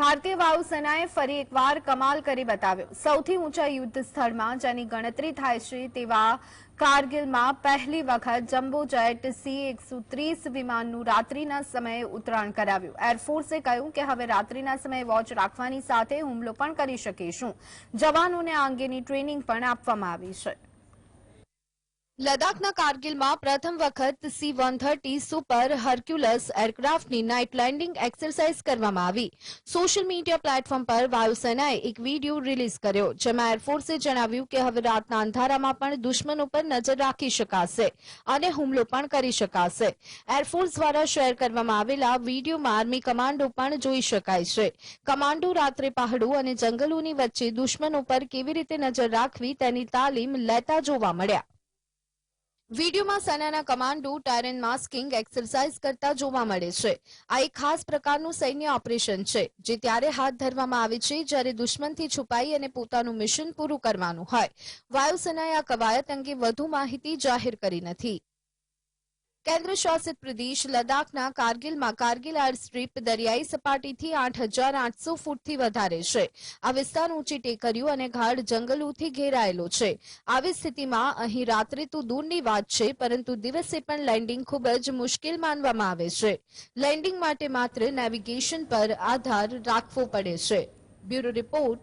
ભારતીય વાયુસેનાએ ફરી એકવાર કમાલ કરી બતાવ્યો. સૌથી ઊંચા યુદ્ધ સ્થળમાં જેની ગણતરી થાય છે તેવા કારગિલમાં પહેલી વખત જમ્બો જેટ સી એકસો ત્રીસ વિમાનનું રાત્રિના સમયે ઉતરાણ કરાવ્યું. એરફોર્સે કહ્યું કે હવે રાત્રિના સમયે વોચ રાખવાની સાથે હુમલો પણ કરી શકીશું. જવાનોને આ અંગેની ટ્રેનિંગ પણ આપવામાં આવી છે. લદ્દાખના કારગિલમાં પ્રથમ વખત C one thirty super Hercules એરક્રાફ્ટની night landing exercise કરવામાં આવી. સોશિયલ મીડિયા પ્લેટફોર્મ પર વાયુસેનાએ એક વીડિયો રિલીઝ કર્યો, જેમાં એરફોર્સે જણાવ્યું કે હવે રાતના અંધારામાં પણ દુશ્મનો પર નજર રાખી શકાશે અને હુમલો પણ કરી શકાશે. એરફોર્સ દ્વારા શેર કરવામાં આવેલા વિડીયોમાં આર્મી કમાન્ડો પણ જોઈ શકાય છે. કમાન્ડો રાત્રે પહાડો અને જંગલોની વચ્ચે દુશ્મનો પર કેવી રીતે નજર રાખવી તેની તાલીમ લેતા જોવા મળ્યા. વિડીયોમાં સેનાના કમાન્ડો ટાયરન માસ્કિંગ એક્સરસાઇઝ કરતા જોવા મળે છે. આ એક ખાસ પ્રકારનું સૈન્ય ઓપરેશન છે, જે ત્યારે હાથ ધરવામાં આવે છે, જ્યારે દુશ્મનથી છુપાઈ અને પોતાનું મિશન પૂરું કરવાનું હોય. વાયુસેનાએ આ કવાયત અંગે વધુ માહિતી જાહેર કરી નથી. કેન્દ્ર શાસિત પ્રદેશ લદ્દાખના કારગિલમાં કારગિલ એર સ્ટ્રીપ દરિયાઈ સપાટીથી આઠ હજાર આઠસો ફૂટથી વધારે છે. આ વિસ્તાર ઊંચી ટેકરીઓ અને ગાઢ જંગલોથી ઘેરાયેલો છે. આવી સ્થિતિમાં અહીં રાત્રે તો દૂરની વાત છે, પરંતુ દિવસે પણ લેન્ડિંગ ખૂબ જ મુશ્કેલ માનવામાં આવે છે. લેન્ડિંગ માટે માત્ર નેવિગેશન પર આધાર રાખવો પડે છે. Bureau report